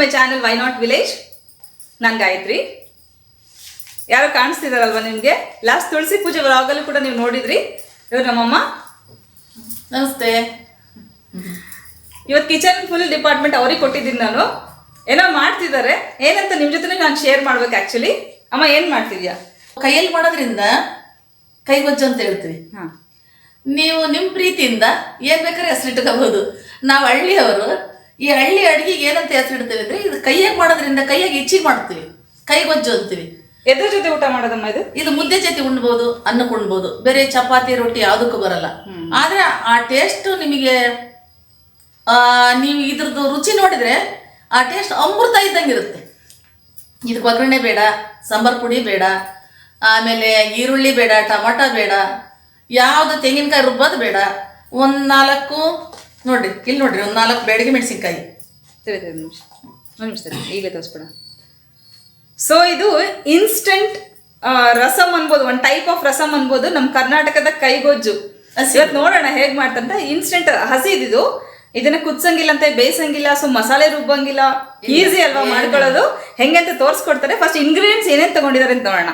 My channel why not village. ನಾನು ಗಾಯತ್ರಿ. ಯಾರೋ ಕಾಣಿಸ್ತಿದಾರಲ್ವಾ ನಿಮಗೆ? ಲಾಸ್ಟ್ ತುಳಸಿ ಪೂಜೆ ವ್ಲಾಗಲ್ಲೂ ಕೂಡ ನೀವು ನೋಡಿದ್ರಿ. ಇವ್ರು ನಮ್ಮಮ್ಮ. ನಮಸ್ತೆ. ಇವತ್ತು ಕಿಚನ್ ಫುಲ್ ಡಿಪಾರ್ಟ್ಮೆಂಟ್ ಅವ್ರಿಗೆ ಕೊಟ್ಟಿದ್ದೀನಿ ನಾನು. ಏನೋ ಮಾಡ್ತಿದ್ದಾರೆ ಏನಂತ ನಿಮ್ಮ ಜೊತೆ ನಾನು ಶೇರ್ ಮಾಡ್ಬೇಕು ಆ್ಯಕ್ಚುಲಿ ಅಮ್ಮ ಏನು ಮಾಡ್ತಿದ್ಯಾ? ಕೈಯಲ್ಲಿ ಮಾಡೋದ್ರಿಂದ ಕೈಗೊಜ್ಜು ಅಂತ ಹೇಳ್ತೀವಿ. ಹಾಂ. ನೀವು ನಿಮ್ಮ ಪ್ರೀತಿಯಿಂದ ಏನ್ ಬೇಕಾದ್ರೆ ಹೆಸರಿಟ್ಕೋಬಹುದು. ನಾವು ಹಳ್ಳಿಯವರು ಈ ಹಳ್ಳಿ ಅಡಿಗೆಗೆ ಏನಂತ ಹೆಸರಿಡ್ತೇವೆ ಅಂದ್ರೆ ಇದು ಕೈಯಾಗಿ ಮಾಡೋದ್ರಿಂದ ಕೈಯಾಗಿ ಇಚ್ಚಿಗೆ ಮಾಡ್ತೀವಿ. ಕೈ ಗೊಜ್ಜು ಅಂತೀವಿ. ಎದ್ರ ಜೊತೆ ಊಟ ಮಾಡೋದಮ್ಮ ಇದು? ಇದು ಮುದ್ದೆ ಜೊತೆ ಉಣ್ಬೋದು ಅನ್ನಕ್ಕೆ ಉಣ್ಬೋದು. ಬೇರೆ ಚಪಾತಿ ರೊಟ್ಟಿ ಯಾವುದಕ್ಕೂ ಬರಲ್ಲ. ಆದ್ರೆ ಆ ಟೇಸ್ಟ್ ನಿಮಗೆ ಆ, ನೀವು ಇದ್ರದ್ದು ರುಚಿ ನೋಡಿದ್ರೆ ಆ ಟೇಸ್ಟ್ ಅಮೃತ ಇದ್ದಂಗೆ ಇರುತ್ತೆ. ಇದಕ್ಕೆ ಒಗ್ಗರಣೆ ಬೇಡ ಸಾಂಬಾರ್ ಪುಡಿ ಬೇಡ ಆಮೇಲೆ ಈರುಳ್ಳಿ ಬೇಡ ಟಮಾಟ ಬೇಡ ಯಾವುದು ತೆಂಗಿನಕಾಯಿ ರುಬ್ಬೋದು ಬೇಡ. ಒಂದು ನಾಲ್ಕು ನೋಡ್ರಿ ಇಲ್ಲಿ ನೋಡ್ರಿ ಒಂದು ನಾಲ್ಕು ಬೇಡಿಗೆ ಮೆಣಸಿನ್ಕಾಯಿ. ನಿಮಿಷ. ಒಂದು ನಿಮಿಷ ಈಗಲೇ ತೋರಿಸ್ಬೇಡ ಸೊ ಇದು ಇನ್ಸ್ಟಂಟ್ ರಸಮ್ ಅನ್ಬೋದು ಒಂದು ಟೈಪ್ ಆಫ್ ರಸಮ್ ಅನ್ಬೋದು ನಮ್ಮ ಕರ್ನಾಟಕದ ಕೈಗೊಜ್ಜು. ಇವತ್ತು ನೋಡೋಣ ಹೇಗೆ ಮಾಡ್ತಂತ. ಇನ್ಸ್ಟೆಂಟ್ ಹಸಿ ಇದಿದು ಇದನ್ನ ಕುದ್ಸಂಗಿಲ್ಲ ಅಂತ ಬೇಯಿಸಂಗಿಲ್ಲ ಸೊ ಮಸಾಲೆ ರುಬ್ಬಂಗಿಲ್ಲ ಈಸಿ ಅಲ್ವಾ ಮಾಡ್ಕೊಳ್ಳೋದು? ಹೆಂಗೆ ಅಂತ ತೋರಿಸ್ಕೊಡ್ತಾರೆ. ಫಸ್ಟ್ ಇಂಗ್ರೀಡಿಯೆಂಟ್ಸ್ ಏನೇನ್ ತಗೊಂಡಿದ್ದಾರೆ ಅಂತ ನೋಡೋಣ.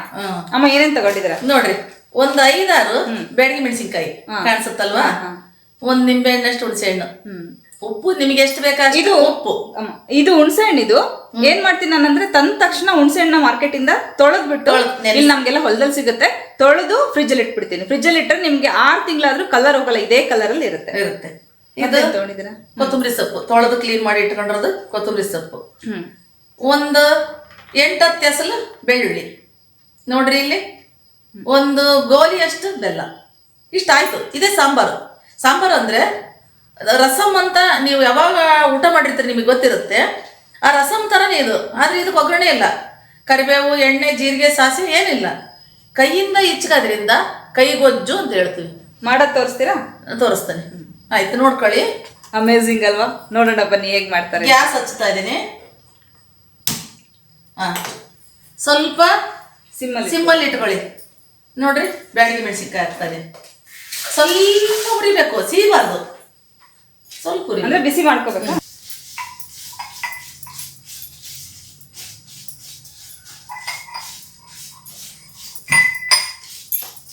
ಅಮ್ಮ ಏನೇನ್ ತಗೊಂಡಿದ್ದಾರೆ ನೋಡ್ರಿ ಒಂದ್ ಐದಾರು ಬೆಳಗ್ಗೆ ಮೆಣಸಿನ್ಕಾಯಿ. ಕಾಣಿಸುತ್ತಲ್ವಾ. ಒಂದ್ ನಿಂಬೆ ಹಣ್ಣಷ್ಟು ಹುಣಸೆ ಹಣ್ಣು. ಉಪ್ಪು ನಿಮಗೆ ಎಷ್ಟು ಬೇಕಾ ಇದು ಉಪ್ಪು. ಇದು ಹುಣಸೆ ಹಣ್ಣಿದು ಏನ್ ಮಾಡ್ತೀನಿ ನಾನಂದ್ರೆ ತಂದ ತಕ್ಷಣ ಹುಣಸೆ ಹಣ್ಣ ಮಾರ್ಕೆಟ್ ಇಂದ ತೊಳೆದ್ಬಿಟ್ಟು ಬಿಟ್ಟು ಇಲ್ಲಿ ನಮ್ಗೆಲ್ಲ ಹೊಲದಲ್ಲಿ ಸಿಗುತ್ತೆ. ತೊಳೆದು ಫ್ರಿಜ್ ಅಲ್ಲಿ ಇಟ್ಬಿಡ್ತೀನಿ. ಫ್ರಿಜ್ ಅಲ್ಲಿ ಇಟ್ಟರೆ ನಿಮ್ಗೆ ಆರು ತಿಂಗಳಾದ್ರೂ ಕಲರ್ ಹೋಗಲ್ಲ ಇದೇ ಕಲರ್ ಅಲ್ಲಿ ಇರುತ್ತೆ. ಇರುತ್ತೆ. ಇದು ಮತ್ತೇನ್ ತಗೊಂಡಿದ್ದೀರಾ? ಕೊತ್ತಂಬರಿ ಸೊಪ್ಪು. ತೊಳೆದು ಕ್ಲೀನ್ ಮಾಡಿ ಇಟ್ಕೊಂಡಿರೋದು ಕೊತ್ತಂಬರಿ ಸೊಪ್ಪು. ಹ್ಮ್. ಒಂದು ಎಂಟತ್ತು ಎಸಲು ಬೆಳ್ಳುಳ್ಳಿ. ನೋಡ್ರಿ ಇಲ್ಲಿ. ಒಂದು ಗೋಲಿಯಷ್ಟು ಬೆಲ್ಲ. ಇಷ್ಟ ಆಯ್ತು ಇದೇ ಸಾಂಬಾರು. ಸಾಂಬಾರು ಅಂದ್ರೆ ರಸಮ್ ಅಂತ ನೀವು ಯಾವಾಗ ಊಟ ಮಾಡಿರ್ತೀರಿ ನಿಮಗೆ ಗೊತ್ತಿರುತ್ತೆ. ಆ ರಸಮ್ ಥರನೇ ಇದು. ಆದ್ರೆ ಇದಕ್ಕೆ ಒಗ್ಗರಣೆ ಇಲ್ಲ ಕರಿಬೇವು ಎಣ್ಣೆ ಜೀರಿಗೆ ಸಾಸಿವೆ ಏನಿಲ್ಲ. ಕೈಯಿಂದ ಇಚ್ಕೋದ್ರಿಂದ ಕೈಗೊಜ್ಜು ಅಂತ ಹೇಳ್ತೀವಿ. ಮಾಡೋದು ತೋರಿಸ್ತೀರಾ? ತೋರಿಸ್ತೇನೆ. ಆಯ್ತು ನೋಡ್ಕೊಳ್ಳಿ. ಅಮೇಝಿಂಗ್ ಅಲ್ವಾ? ನೋಡೋಣ ಬನ್ನಿ ಹೇಗೆ ಮಾಡ್ತಾರೆ. ಗ್ಯಾಸ್ ಹಚ್ತಾ ಇದ್ದೀನಿ. ಹಾ ಸ್ವಲ್ಪ ಸಿಮ್ಮಲ್ಲಿ ಸಿಮ್ಮಲ್ಲಿ ಇಟ್ಕೊಳ್ಳಿ. ನೋಡ್ರಿ ಬ್ಯಾಡಿಗೆ ಮೆಣಸಿನ್ಕಾಯಿ ಹಾಕ್ತಾ ಇದೀನಿ ಸ್ವಲ್ಪ ಹುರಿಬೇಕು ಸೀಬಾರ್ದು. ಸ್ವಲ್ಪ ಹುರಿ ಅಂದ್ರೆ ಬಿಸಿ ಮಾಡ್ಕೋಬೇಕು?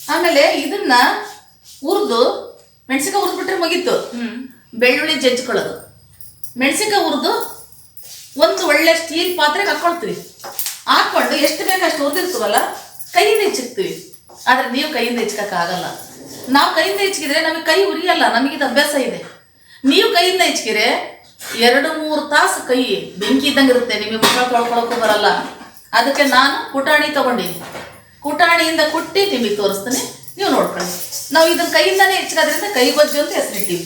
ಆಮೇಲೆ ಇದನ್ನ ಹುರಿದು ಮೆಣಸಿನ್ಕಾಯಿ ಹುರಿದ್ಬಿಟ್ರೆ ಮುಗೀತು. ಹ್ಮ್. ಬೆಳ್ಳುಳ್ಳಿ ಜಜ್ಕೊಳ್ಳೋದು ಮೆಣಸಿನಕಾಯಿ ಹುರಿದು ಒಂದು ಒಳ್ಳೆ ಸ್ಟೀಲ್ ಪಾತ್ರೆಗೆ ಹಾಕೊಳ್ತೀವಿ. ಹಾಕೊಂಡು ಎಷ್ಟು ಬೇಕು ಅಷ್ಟು ಹುರಿದಿರ್ತೀವಲ್ಲ ಕೈಯಿಂದ ಹೆಚ್ಚಿಕ್ತೀವಿ ಆದರೆ ನೀವು ಕೈಯಿಂದ ಹೆಚ್ಕೋಕ್ಕಾಗಲ್ಲ ನಾವು ಕೈಯಿಂದ ಹೆಚ್ಚಿಗಿದ್ರೆ ನಮಗೆ ಕೈ ಉರಿಯಲ್ಲ, ನಮಗಿದು ಅಭ್ಯಾಸ ಇದೆ. ನೀವು ಕೈಯಿಂದ ಹೆಚ್ಚಿಗಿರೆ ಎರಡು ಮೂರು ತಾಸು ಕೈ ಬೆಂಕಿ ಇದ್ದಂಗೆ ಇರುತ್ತೆ, ನಿಮಗೆ ಮುಖ ತೊಳ್ಕೊಳಕ್ಕೂ ಬರಲ್ಲ. ಅದಕ್ಕೆ ನಾನು ಕುಟಾಣಿ ತಗೊಂಡೆ ಕುಟಾಣಿಯಿಂದ ಕುಟ್ಟಿ ನಿಮಗೆ ತೋರಿಸ್ತೀನಿ, ನೀವು ನೋಡ್ಕೊಳ್ಳಿ. ನಾವು ಇದನ್ನ ಕೈಯಿಂದನೇ ಹೆಚ್ಚಿಗೋದ್ರಿಂದ ಕೈ ಬಜ್ಜು ಅಂತ ಹೆಸರಿಟ್ಟಿವಿ.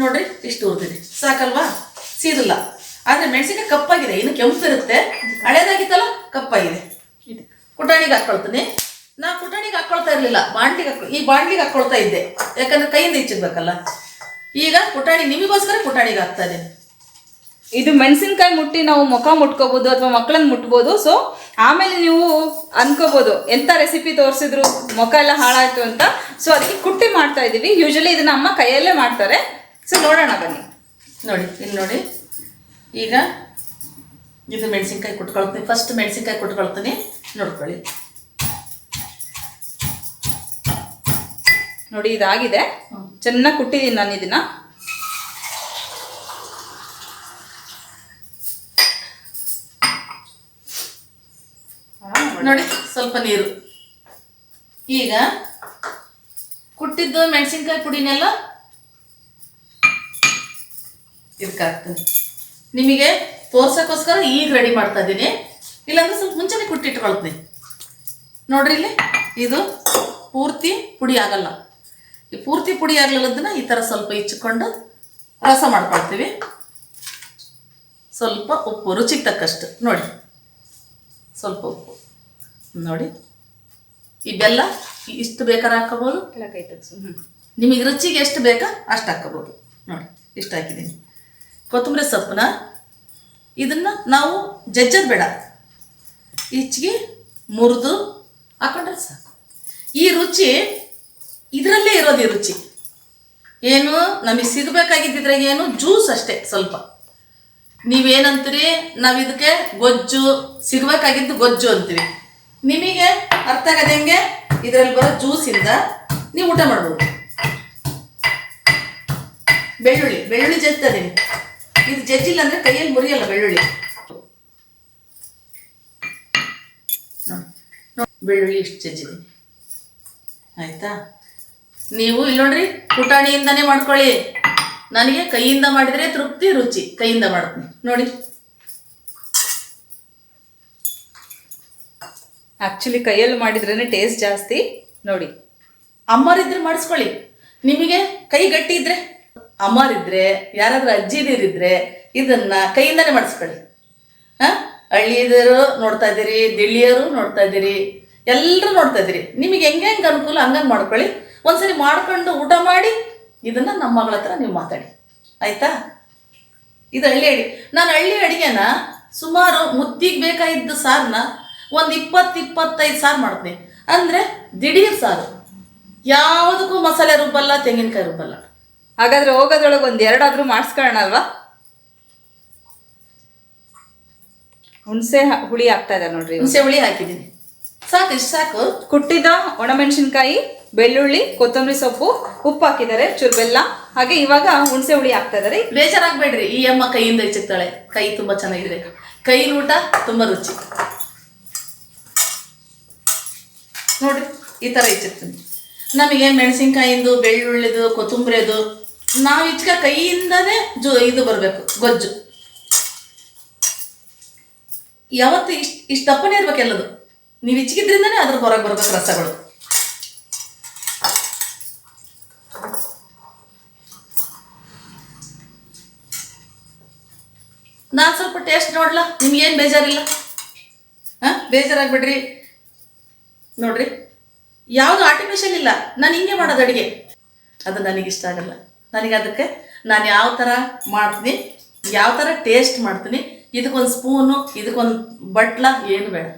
ನೋಡ್ರಿ, ಇಷ್ಟು ಉರ್ದಿದೆ. ಸಾಕಲ್ವಾ? ಸೀದಿಲ್ಲ. ಆದ್ರೆ ಮೆಣಸಿನಕಾಯಿ ಕಪ್ಪಾಗಿದೆ. ಇನ್ನು ಕೆಂಪು ಇರುತ್ತೆ. ಹಳೇದಾಗಿತ್ತಲ್ಲ ಕಪ್ಪಾಗಿದೆ. ಕುಟಾಣಿಗೆ ಹಾಕೊಳ್ತೀನಿ. ನಾ ಕುಟಾಣಿಗೆ ಹಾಕೊಳ್ತಾ ಇರಲಿಲ್ಲ. ಬಾಂಡ್ಲಿಗೆ ಹಾಕೊ ಈ ಬಾಂಡ್ಲಿಗೆ ಹಾಕೊಳ್ತಾ ಇದ್ದೆ. ಯಾಕಂದ್ರೆ ಕೈಯಿಂದ ಇಚ್ಚಿರ್ಬೇಕಲ್ಲ ಈಗ ಪುಟಾಣಿ ನಿಮಗೋಸ್ಕರ ಕುಟಾಣಿಗೆ ಹಾಕ್ತಾ ಇದ್ದೀನಿ. ಇದು ಮೆಣಸಿನ್ಕಾಯಿ ಮುಟ್ಟಿ ನಾವು ಮುಖ ಮುಟ್ಕೋಬೋದು ಅಥವಾ ಮಕ್ಕಳನ್ನ ಮುಟ್ಬೋದು. ಸೊ ಆಮೇಲೆ ನೀವು ಅನ್ಕೋಬಹುದು ಎಂತ ರೆಸಿಪಿ ತೋರಿಸಿದ್ರು? ಮುಖ ಎಲ್ಲ ಹಾಳಾಯ್ತು ಅಂತ. ಸೊ ಅದಕ್ಕೆ ಕುಟ್ಟಿ ಮಾಡ್ತಾ ಇದೀವಿ. ಯೂಶಲಿ ಇದನ್ನ ಅಮ್ಮ ಕೈಯಲ್ಲೇ ಮಾಡ್ತಾರೆ. ಸೊ ನೋಡೋಣ ಬನ್ನಿ. ನೋಡಿ ಇಲ್ಲಿ ನೋಡಿ. ಈಗ ಇದು ಮೆಣಸಿನ್ಕಾಯಿ ಕುಟ್ಕೊಳ್ತೀನಿ. ಫಸ್ಟ್ ಮೆಣಸಿನ್ಕಾಯಿ ಕುಟ್ಕೊಳ್ತೀನಿ. ನೋಡ್ಕೊಳ್ಳಿ. ನೋಡಿ ಇದಾಗಿದೆ. ಚೆನ್ನಾಗಿ ಕುಟ್ಟಿದ್ದೀನಿ ನಾನು ಇದನ್ನ. ನೋಡಿ ಸ್ವಲ್ಪ ನೀರು. ಈಗ ಕುಟ್ಟಿದ್ದು ಮೆಣಸಿನ್ಕಾಯಿ ಪುಡಿನೆಲ್ಲ ಇದಕ್ಕಾಗ್ತದೆ ನಿಮಗೆ ತೋರ್ಸಕ್ಕೋಸ್ಕರ ಈಗ ರೆಡಿ ಮಾಡ್ತಾ ಇದ್ದೀನಿ. ಇಲ್ಲಾಂದ್ರೆ ಸ್ವಲ್ಪ ಮುಂಚೆನೆ ಕುಟ್ಟಿಟ್ಕೊಳ್ತೀನಿ ನೋಡ್ರಿ ಇಲ್ಲಿ ಇದು ಪೂರ್ತಿ ಪುಡಿ ಆಗಲ್ಲ. ಈ ಪೂರ್ತಿ ಪುಡಿ ಆಗಲಿಲ್ಲದನ್ನ ಈ ಥರ ಸ್ವಲ್ಪ ಇಚ್ಚಿಕೊಂಡು ರಸ ಮಾಡ್ಕೊಳ್ತೀವಿ. ಸ್ವಲ್ಪ ಉಪ್ಪು ರುಚಿಗೆ ತಕ್ಕಷ್ಟು. ನೋಡಿ ಸ್ವಲ್ಪ ಉಪ್ಪು. ನೋಡಿ ಈ ಬೆಲ್ಲ ಇಷ್ಟು ಬೇಕಾದ್ರೆ ಹಾಕೋಬೋದು. ನಿಮಗೆ ರುಚಿಗೆ ಎಷ್ಟು ಬೇಕಾ ಅಷ್ಟು ಹಾಕೋಬೋದು ನೋಡಿ ಇಷ್ಟು ಹಾಕಿದ್ದೀನಿ. ಕೊತ್ತಂಬರಿ ಸೊಪ್ಪನ್ನ ಇದನ್ನ ನಾವು ಜಜ್ಜದ ಬೇಡ. ಹೆಚ್ಚಿಗೆ ಮುರಿದು ಹಾಕೊಂಡ್ರೆ ಸಾಕು. ಈ ರುಚಿ ಇದರಲ್ಲೇ ಇರೋದು ಈ ರುಚಿ. ಏನು ನಮಗೆ ಸಿಗಬೇಕಾಗಿದ್ದಿದ್ರಾಗ ಏನು ಜ್ಯೂಸ್ ಅಷ್ಟೇ ಸ್ವಲ್ಪ. ನೀವೇನಂತೀರಿ? ನಾವು ಇದಕ್ಕೆ ಗೊಜ್ಜು, ಸಿಗಬೇಕಾಗಿದ್ದು ಗೊಜ್ಜು ಅಂತೀವಿ. ನಿಮಗೆ ಅರ್ಥ ಆಗದಂಗೆ ಇದರಲ್ಲಿ ಬರೋ ಜ್ಯೂಸಿಂದ ನೀವು ಊಟ ಮಾಡ್ಬೋದು. ಬೆಳ್ಳುಳ್ಳಿ ಬೆಳ್ಳುಳ್ಳಿ ಜಜ್ತದೆ ಇದು ಜಜ್ಜಿಲ್ಲ ಅಂದ್ರೆ ಕೈಯಲ್ಲಿ ಮುರಿಯಲ್ಲ ಬೆಳ್ಳುಳ್ಳಿ. ಬೆಳ್ಳುಳ್ಳಿ ಇಷ್ಟು ಜಜ್ಜಿದೆ ಆಯ್ತಾ? ನೀವು ಇಲ್ಲಿ ನೋಡ್ರಿ ಪುಟಾಣಿಯಿಂದಾನೇ ಮಾಡ್ಕೊಳ್ಳಿ. ನನಗೆ ಕೈಯಿಂದ ಮಾಡಿದ್ರೆ ತೃಪ್ತಿ ರುಚಿ. ಕೈಯಿಂದ ಮಾಡ್ತೀನಿ. ನೋಡಿ. ಆಕ್ಚುಲಿ ಕೈಯಲ್ಲಿ ಮಾಡಿದ್ರೇನೆ ಟೇಸ್ಟ್ ಜಾಸ್ತಿ. ನೋಡಿ. ಅಮ್ಮರಿದ್ರೆ ಮಾಡಿಸ್ಕೊಳ್ಳಿ. ನಿಮಗೆ ಕೈ ಗಟ್ಟಿ ಇದ್ರೆ ಅಮ್ಮರಿದ್ರೆ ಯಾರಾದರೂ ಅಜ್ಜಿದಿರಿದ್ರೆ ಇದನ್ನ ಕೈಯಿಂದನೇ ಮಾಡಿಸ್ಕೊಳ್ಳಿ. ಹಾಂ? ಹಳ್ಳಿಯದರು ನೋಡ್ತಾ ಇದ್ದೀರಿ, ದಿಳ್ಳಿಯರು ನೋಡ್ತಾ ಇದ್ದೀರಿ, ಎಲ್ಲರೂ ನೋಡ್ತಾ ಇದ್ದೀರಿ. ನಿಮಗೆ ಹೆಂಗೆ ಹೆಂಗೆ ಅನುಕೂಲ, ಹಂಗಂಗೆ ಮಾಡ್ಕೊಳ್ಳಿ. ಒಂದ್ಸರಿ ಮಾಡ್ಕೊಂಡು ಊಟ ಮಾಡಿ, ಇದನ್ನ ನಮ್ಮ ಮಗಳ ಹತ್ರ ನೀವು ಮಾತಾಡಿ. ಆಯ್ತಾ? ಇದು ಹಳ್ಳಿ ಅಡಿ, ನಾನು ಹಳ್ಳಿ ಅಡಿಗೆನ ಸುಮಾರು ಮುದ್ದಿಗೆ ಬೇಕಾಗಿದ್ದ ಸಾರನ್ನ ಒಂದು ಇಪ್ಪತ್ತು ಇಪ್ಪತ್ತೈದು ಸಾರು ಮಾಡ್ತೀನಿ. ಅಂದರೆ ದಿಢೀರ್ ಸಾರು. ಯಾವುದಕ್ಕೂ ಮಸಾಲೆ ರುಬ್ಬಲ್ಲ ತೆಂಗಿನಕಾಯಿ ರುಬ್ಬಲ್ಲ ಹಾಗಾದ್ರೆ ಹೋಗೋದ್ರೊಳಗೆ ಒಂದ್ ಎರಡಾದ್ರೂ ಮಾಡಿಸ್ಕೊಳ್ಳೋಣ ಅಲ್ವಾ ಹುಣಸೆ ಹುಳಿ ಹಾಕ್ತಾ ಇದೆ ನೋಡ್ರಿ ಹುಣಸೆ ಹುಳಿ ಹಾಕಿದ್ದೀನಿ. ಸಾಕು ಇಷ್ಟು ಸಾಕು. ಕುಟ್ಟಿದ ಒಣಮೆಣಸಿನ್ಕಾಯಿ ಬೆಳ್ಳುಳ್ಳಿ ಕೊತ್ತಂಬರಿ ಸೊಪ್ಪು ಉಪ್ಪು ಹಾಕಿದ್ದಾರೆ ಚೂರು ಬೆಲ್ಲ ಹಾಗೆ ಇವಾಗ ಹುಣಸೆ ಹುಳಿ ಹಾಕ್ತಾ ಇದಾರೆ ಬೇಜಾರಾಗಬೇಡ್ರಿ. ಈ ಅಮ್ಮ ಕೈಯಿಂದ ಹೆಚ್ಚುತ್ತಾಳೆ ಕೈ ತುಂಬಾ ಚೆನ್ನಾಗಿದೆ. ಕೈ ಊಟ ತುಂಬಾ ರುಚಿ. ನೋಡ್ರಿ ಈ ಥರ ಹೆಚ್ಚುತ್ತೀನಿ ನಮಗೆ ಮೆಣಸಿನ್ಕಾಯಿಂದು ಬೆಳ್ಳುಳ್ಳಿದು ಕೊತ್ತಂಬರಿದು ನಾವು ಇಚ್ಕ ಕೈಯಿಂದನೇ ಜು ಇದು ಬರಬೇಕು, ಗೊಜ್ಜು. ಯಾವತ್ತು ಇಷ್ಟು ಇಷ್ಟು ದಪ್ಪನೇ ಇರ್ಬೇಕು ಎಲ್ಲದು. ನೀವು ಇಚ್ಕಿದ್ರಿಂದನೇ ಅದ್ರ ಹೊರಗೆ ಬರ್ಬೇಕು ರಸಗಳು. ನಾನು ಸ್ವಲ್ಪ ಟೇಸ್ಟ್ ನೋಡ್ಲಾ? ನಿಮ್ಗೇನು ಬೇಜಾರಿಲ್ಲ? ಹಾಂ? ಬೇಜಾರಾಗ್ಬಿಡ್ರಿ. ನೋಡ್ರಿ. ಯಾವುದು ಆರ್ಟಿಫಿಷಿಯಲ್ ಇಲ್ಲ. ನಾನು ಹಿಂಗೆ ಮಾಡೋದು ಅಡುಗೆ. ಅದು ನನಗಿಷ್ಟ ಆಗಲ್ಲ. ನನಗೆ ಅದಕ್ಕೆ ನಾನು ಯಾವ ಥರ ಮಾಡ್ತೀನಿ, ಯಾವ ಥರ ಟೇಸ್ಟ್ ಮಾಡ್ತೀನಿ, ಇದಕ್ಕೊಂದು ಸ್ಪೂನು ಇದಕ್ಕೊಂದು ಬಟ್ಲ ಏನು ಬೇಡ.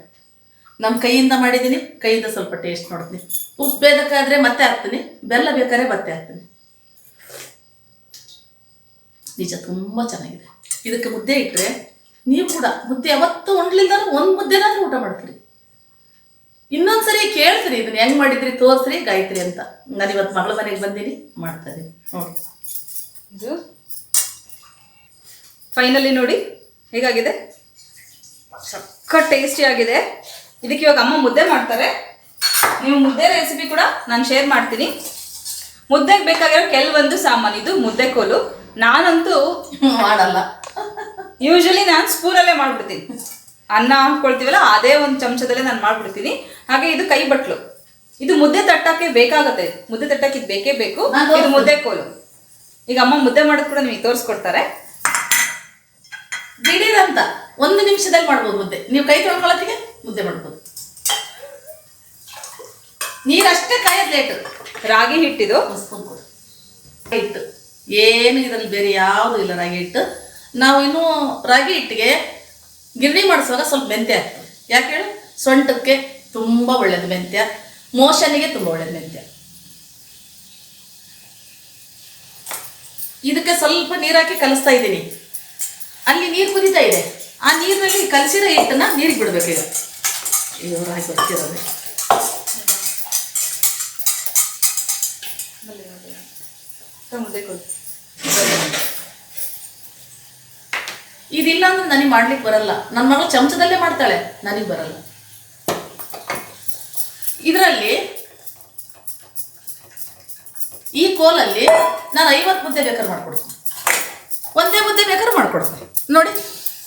ನಮ್ಮ ಕೈಯಿಂದ ಮಾಡಿದ್ದೀನಿ ಕೈಯಿಂದ ಸ್ವಲ್ಪ ಟೇಸ್ಟ್ ನೋಡ್ತೀನಿ. ಉಪ್ಪು ಬೇಕಾದರೆ ಮತ್ತೆ ಹಾಕ್ತೀನಿ, ಬೆಲ್ಲ ಬೇಕಾದ್ರೆ ಮತ್ತೆ ಹಾಕ್ತೀನಿ. ನಿಜ ತುಂಬ ಚೆನ್ನಾಗಿದೆ. ಇದಕ್ಕೆ ಮುದ್ದೆ ಇಟ್ಟರೆ ನೀವು ಕೂಡ ಮುದ್ದೆ ಯಾವತ್ತೂ ಉಣ್ಲಿಲ್ದಾರು ಒಂದು ಮುದ್ದೆನಾದ್ರೂ ಊಟ ಮಾಡ್ತೀರಿ. ಇನ್ನೊಂದ್ಸರಿ ಕೇಳ್ತೀರಿ ಇದನ್ನ ಹೆಂಗ್ ಮಾಡಿದ್ರಿ ತೋರ್ಸ್ರಿ ಗಾಯತ್ರಿ ಅಂತ. ನಾನು ಇವತ್ತು ಮಗಳ ಮನೆಗೆ ಬಂದೀನಿ ಮಾಡ್ತಾರೆ ಇದೀನಿ. ನೋಡಿ. ಇದು ಫೈನಲಿ ನೋಡಿ ಹೇಗಾಗಿದೆ? ಸಕ್ಕ ಟೇಸ್ಟಿ ಆಗಿದೆ. ಇದಕ್ಕೆ ಇವಾಗ ಅಮ್ಮ ಮುದ್ದೆ ಮಾಡ್ತಾರೆ. ನೀವು ಮುದ್ದೆ ರೆಸಿಪಿ ಕೂಡ ನಾನು ಶೇರ್ ಮಾಡ್ತೀನಿ. ಮುದ್ದೆಗೆ ಬೇಕಾಗಿರೋ ಕೆಲವೊಂದು ಸಾಮಾನು ಇದು ಮುದ್ದೆ ಕೋಲು. ನಾನಂತೂ ಮಾಡಲ್ಲ. ಯೂಶಲಿ ನಾನು ಸ್ಪೂನಲ್ಲೇ ಮಾಡ್ಬಿಡ್ತೀನಿ. ಅನ್ನ ಹಾಕೊಳ್ತೀವಲ್ಲ ಅದೇ ಒಂದು ಚಮಚದಲ್ಲೇ ನಾನು ಮಾಡ್ಬಿಡ್ತೀನಿ. ಹಾಗೆ ಇದು ಕೈ ಬಟ್ಲು. ಇದು ಮುದ್ದೆ ತಟ್ಟಕ್ಕೆ ಬೇಕಾಗತ್ತೆ. ಮುದ್ದೆ ತಟ್ಟಕ್ಕೆ ಇದು ಬೇಕೇ ಬೇಕು. ಇದು ಮುದ್ದೆ ಕೋಲು. ಈಗ ಅಮ್ಮ ಮುದ್ದೆ ಮಾಡೋದು ಕೂಡ ನಿಮಗೆ ತೋರಿಸ್ಕೊಡ್ತಾರೆ. ದಿಢೀರ್ ಅಂತ. ಒಂದು ನಿಮಿಷದಲ್ಲಿ ಮಾಡ್ಬೋದು ಮುದ್ದೆ. ನೀವು ಕೈ ತೊಳ್ಕೊಳತ್ತಿಗೆ ಮುದ್ದೆ ಮಾಡ್ಬೋದು. ನೀರಷ್ಟೇ ಕಾಯೋದು ಲೇಟು. ರಾಗಿ ಹಿಟ್ಟಿದು. ಹಿಟ್ಟು. ಏನು ಇದರಲ್ಲಿ ಬೇರೆ ಯಾವುದು ಇಲ್ಲ ರಾಗಿ ಹಿಟ್ಟು. ನಾವು ಇನ್ನೂ ರಾಗಿ ಹಿಟ್ಟಿಗೆ ಗಿರಣಿ ಮಾಡಿಸುವಾಗ ಸ್ವಲ್ಪ ಮೆಂತ್ಯ ಯಾಕೆ ಹೇಳಿ? ಸೊಂಟಕ್ಕೆ ತುಂಬ ಒಳ್ಳೇದು ಮೆಂತ್ಯ. ಮೋಷನಿಗೆ ತುಂಬ ಒಳ್ಳೇದು ಮೆಂತ್ಯ. ಇದಕ್ಕೆ ಸ್ವಲ್ಪ ನೀರು ಹಾಕಿ ಕಲಿಸ್ತಾ ಇದ್ದೀನಿ. ಅಲ್ಲಿ ನೀರು ಕುದೀತಾ ಇದೆ. ಆ ನೀರಿನಲ್ಲಿ ಕಲಸಿರೋ ಹಿಟ್ಟನ್ನ ನೀರಿಗೆ ಬಿಡಬೇಕು ಈಗ. ಇದು ರಾಗಿ ಬರ್ತಿರೋದು ಮುದ್ದೆ ಕೋಲು ಇದಿಲ್ಲ ಅಂದ್ರೆ ನನಗೆ ಮಾಡ್ಲಿಕ್ಕೆ ಬರಲ್ಲ. ನನ್ನ ಮಗಳು ಚಮಚದಲ್ಲೇ ಮಾಡ್ತಾಳೆ, ನನಗೆ ಬರಲ್ಲ. ಇದರಲ್ಲಿ ಈ ಕೋಲಲ್ಲಿ ನಾನು ಐವತ್ತು ಮುದ್ದೆ ಬೇಕಾದ್ರೆ ಮಾಡ್ಕೊಡ್ತೀನಿ. ಒಂದೇ ಮುದ್ದೆ ಬೇಕಾದ್ರೆ ಮಾಡ್ಕೊಡ್ತೀನಿ. ನೋಡಿ,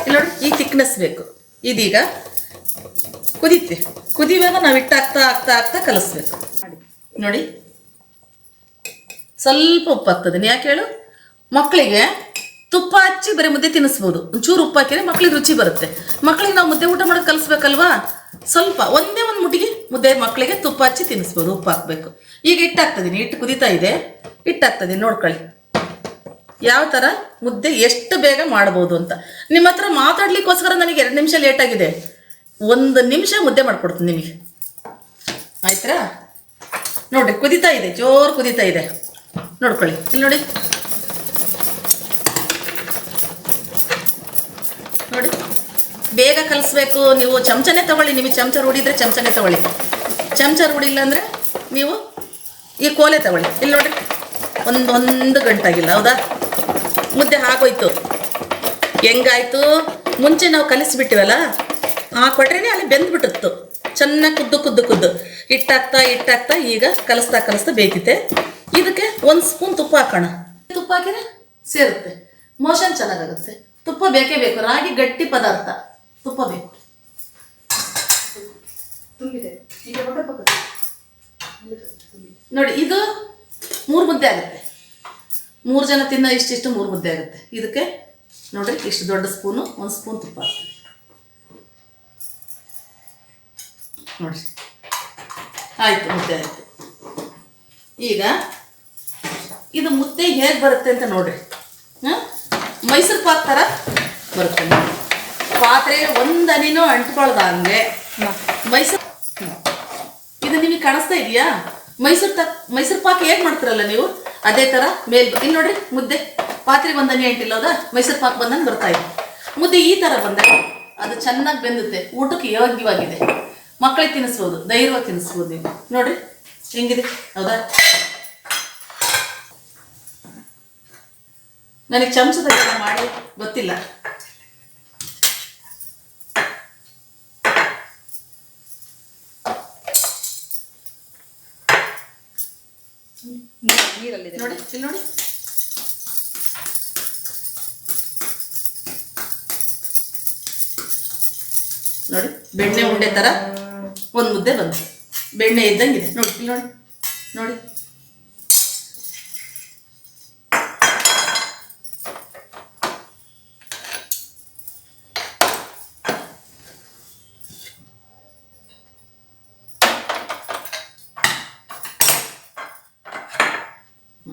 ಇಲ್ಲಿ ನೋಡಿ, ಈ ಥಿಕ್ನೆಸ್ ಬೇಕು. ಇದೀಗ ಕುದೀತಿ ಕುದಿಯುವಾಗ ನಾವು ಇಟ್ಟು ಹಾಕ್ತಾ ಹಾಕ್ತಾ ಹಾಕ್ತಾ ಕಲಿಸ್ಬೇಕು. ನೋಡಿ, ಸ್ವಲ್ಪ ಉಪ್ಪು ಹಾಕ್ತದೆ ಯಾಕೆ ಹೇಳು? ಮಕ್ಕಳಿಗೆ ತುಪ್ಪ ಹಚ್ಚಿ ಬರೀ ಮುದ್ದೆ ತಿನ್ನಿಸ್ಬೋದು. ಒಂಚೂರು ಉಪ್ಪು ಹಾಕಿದ್ರೆ ಮಕ್ಳಿಗೆ ರುಚಿ ಬರುತ್ತೆ. ಮಕ್ಳಿಗೆ ನಾವು ಮುದ್ದೆ ಊಟ ಮಾಡೋದು ಕಲಿಸ್ಬೇಕಲ್ವಾ? ಸ್ವಲ್ಪ, ಒಂದೇ ಒಂದು ಮುಟ್ಟಿಗೆ ಮುದ್ದೆ ಮಕ್ಕಳಿಗೆ ತುಪ್ಪ ಹಚ್ಚಿ ತಿನ್ನಿಸ್ಬೋದು, ಉಪ್ಪು ಹಾಕಬೇಕು. ಈಗ ಹಿಟ್ಟು ಇಟ್ಟು ಹಿಟ್ಟು ಕುದೀತಾ ಇದೆ. ಹಿಟ್ಟು ಹಾಕ್ತದೀನಿ ನೋಡ್ಕೊಳ್ಳಿ. ಯಾವ ಥರ ಮುದ್ದೆ ಎಷ್ಟು ಬೇಗ ಮಾಡ್ಬೋದು ಅಂತ. ನಿಮ್ಮ ಹತ್ರ ಮಾತಾಡ್ಲಿಕ್ಕೋಸ್ಕರ ನನಗೆ ಎರಡು ನಿಮಿಷ ಲೇಟ್ ಆಗಿದೆ. ಒಂದು ನಿಮಿಷ ಮುದ್ದೆ ಮಾಡ್ಕೊಡ್ತೀನಿ ನಿಮಗೆ. ಆಯ್ತಾ ನೋಡಿ ಕುದೀತಾ ಇದೆ, ಜೋರು ಕುದೀತಾ ಇದೆ. ನೋಡ್ಕೊಳ್ಳಿ, ಇಲ್ಲಿ ನೋಡಿ. ನೋಡಿ. ಬೇಗ ಕಲಿಸ್ಬೇಕು. ನೀವು ಚಮಚನೇ ತಗೊಳ್ಳಿ. ನಿಮಗೆ ಚಮಚ ರೂಢಿದ್ರೆ ಚಮಚನೇ ತಗೊಳ್ಳಿ. ಚಮಚ ರೂಢಿ ಇಲ್ಲ ಅಂದರೆ ನೀವು ಈ ಕೋಲೆ ತಗೊಳ್ಳಿ. ಇಲ್ಲಿ ನೋಡಿರಿ. ಒಂದು ಒಂದು ಗಂಟಾಗಿಲ್ಲ. ಹೌದಾ? ಮುದ್ದೆ ಆಗೋಯ್ತು ಹೆಂಗಾಯ್ತು? ಮುಂಚೆ ನಾವು ಕಲಿಸ್ಬಿಟ್ಟಿವಲ್ಲ? ಹಾಕೊಟ್ರೇ ಅಲ್ಲಿ ಬೆಂದ್ಬಿಟ್ಟಿತ್ತು. ಚೆನ್ನಾಗಿ ಕುದ್ದು ಕುದ್ದು ಕುದ್ದು. ಇಟ್ಟಾಗ್ತಾ ಇಟ್ಟಾಗ್ತಾ ಈಗ ಕಲಿಸ್ತಾ ಕಲಿಸ್ತಾ ಬೇಕಿತ್ತೆ. ಇದಕ್ಕೆ ಒಂದು ಸ್ಪೂನ್ ತುಪ್ಪ ಹಾಕೋಣ. ತುಪ್ಪ ಹಾಕಿದ್ರೆ ಸೇರುತ್ತೆ. ಮೋಷನ್ ಚೆನ್ನಾಗಾಗುತ್ತೆ. ತುಪ್ಪ ಬೇಕೇ. ಬೇಕು ರಾಗಿ ಗಟ್ಟಿ ಪದಾರ್ಥ. ತುಪ್ಪ ಬೇಕು ನೋಡಿ ಇದು ಮೂರು ಮುದ್ದೆ ಆಗುತ್ತೆ. ಮೂರು ಜನ ತಿನ್ನೋ ಇಷ್ಟಿಷ್ಟು ಮೂರು ಮುದ್ದೆ ಆಗುತ್ತೆ. ಇದಕ್ಕೆ ನೋಡ್ರಿ ಇಷ್ಟು ದೊಡ್ಡ ಸ್ಪೂನು ಒಂದು ಸ್ಪೂನ್ ತುಪ್ಪ. ನೋಡ್ರಿ. ಆಯಿತು ಮುದ್ದೆ ಆಯಿತು. ಈಗ ಇದು ಮುದ್ದೆ ಹೇಗೆ ಬರುತ್ತೆ ಅಂತ ನೋಡ್ರಿ. ಹಾಂ ಮೈಸೂರು ಪಾಕ್ ಥರ ಬರುತ್ತೆ. ಪಾತ್ರೆ ಒಂದನಿನೂ ಅಂಟ್ಕೊಳ್ದಂಗೆ ಮೈಸೂರು ಇದು ನಿಮಗೆ ಕಾಣಿಸ್ತಾ ಇದೆಯಾ? ಮೈಸೂರು ತ ಮೈಸೂರು ಪಾಕ್ ಹೇಗೆ ಮಾಡ್ತೀರಲ್ಲ ನೀವು? ಅದೇ ಥರ ಮೇಲ್ ಇಲ್ಲಿ ನೋಡ್ರಿ ಮುದ್ದೆ. ಪಾತ್ರೆಗೆ ಒಂದನೇ ಅಂಟಿಲ್ಲ ಹೌದಾ? ಮೈಸೂರು ಪಾಕ್ ಬಂದಂಗೆ ಬರ್ತಾ ಇದೆ. ಮುದ್ದೆ ಈ ಥರ ಬಂದಾಗ ಅದು ಚೆನ್ನಾಗಿ ಬೆಂದುತ್ತೆ. ಊಟಕ್ಕೆ ಯೋಗ್ಯವಾಗಿದೆ. ಮಕ್ಕಳಿಗೆ ತಿನ್ನಿಸ್ಬೋದು ಧೈರ್ಯವಾಗಿ ತಿನ್ನಿಸ್ಬೋದು ನೀವು. ನೋಡ್ರಿ ಹೆಂಗಿದೆ? ಹೌದಾ? ನನಗೆ ಚಮಚದಲ್ಲಿ ಮಾಡಿ ಗೊತ್ತಿಲ್ಲ. ನೀರಲ್ಲಿದೆ. ನೋಡಿ ಇಲ್ಲಿ ನೋಡಿ. ನೋಡಿ ಬೆಣ್ಣೆ ಉಂಡೆ ಥರ ಒಂದು ಮುದ್ದೆ ಬಂತು. ಬೆಣ್ಣೆ ಇದ್ದಂಗಿದೆ. ನೋಡಿ ಇಲ್ಲಿ ನೋಡಿ. ನೋಡಿ.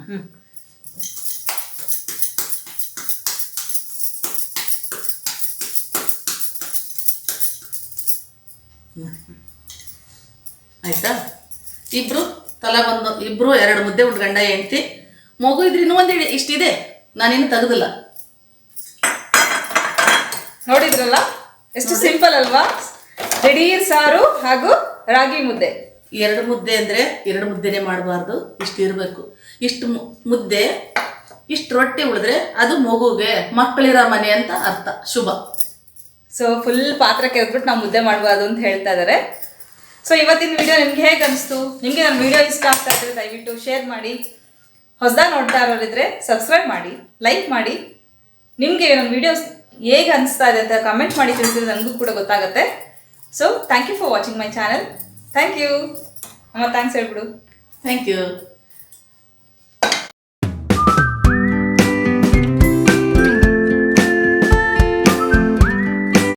ಆಯ್ತಾ? ಇಬ್ರು ತಲಾ ಬಂದು ಇಬ್ರು ಎರಡು ಮುದ್ದೆ ಉಂಡು ಗಂಡ ಹೆಂಡ್ತಿ. ಮಗು ಇದ್ರೆ ಇನ್ನೂ ಒಂದು ಇಷ್ಟಿದೆ. ನಾನೇನು ತೆಗೆದಿಲ್ಲ. ನೋಡಿದ್ರಲ್ಲ? ಎಷ್ಟು ಸಿಂಪಲ್ ಅಲ್ವಾ? ದಿಢೀರ್ ಸಾರು ಹಾಗೂ ರಾಗಿ ಮುದ್ದೆ. ಎರಡು ಮುದ್ದೆ ಅಂದರೆ ಎರಡು ಮುದ್ದೆನೇ ಮಾಡಬಾರ್ದು. ಇಷ್ಟು ಇರಬೇಕು. ಇಷ್ಟು ಮುದ್ದೆ ಇಷ್ಟು ರೊಟ್ಟಿ ಉಳಿದ್ರೆ ಅದು ಮಗುಗೆ ಮಕ್ಕಳಿರೋ ಮನೆ ಅಂತ ಅರ್ಥ ಶುಭ. ಸೊ ಫುಲ್ ಪಾತ್ರ ಕೆರೆದ್ಬಿಟ್ಟು ನಾವು ಮುದ್ದೆ ಮಾಡಬಾರ್ದು ಅಂತ ಹೇಳ್ತಾ ಇದ್ದಾರೆ ಸೊ ಇವತ್ತಿನ ವಿಡಿಯೋ ನಿಮ್ಗೆ ಹೇಗೆ ಅನಿಸ್ತು? ನಿಮಗೆ ನನ್ನ ವಿಡಿಯೋ ಇಷ್ಟ ಆಗ್ತಾ ಇದ್ರೆ ದಯವಿಟ್ಟು ಶೇರ್ ಮಾಡಿ. ಹೊಸದಾಗಿ ನೋಡ್ತಾ ಇರೋರಿದ್ರೆ ಸಬ್ಸ್ಕ್ರೈಬ್ ಮಾಡಿ ಲೈಕ್ ಮಾಡಿ. ನಿಮಗೆ ನನ್ನ ವಿಡಿಯೋಸ್ ಹೇಗೆ ಅನಿಸ್ತಾ ಇದೆ ಅಂತ ಕಮೆಂಟ್ ಮಾಡಿ ತಿಳಿಸಿದ್ರೆ ನನಗೂ ಕೂಡ ಗೊತ್ತಾಗುತ್ತೆ. So thank you for watching my channel thank you ಅಮ್ಮ ಥ್ಯಾಂಕ್ಸ್ ಹೇಳ್ಬಿಡು. Thank you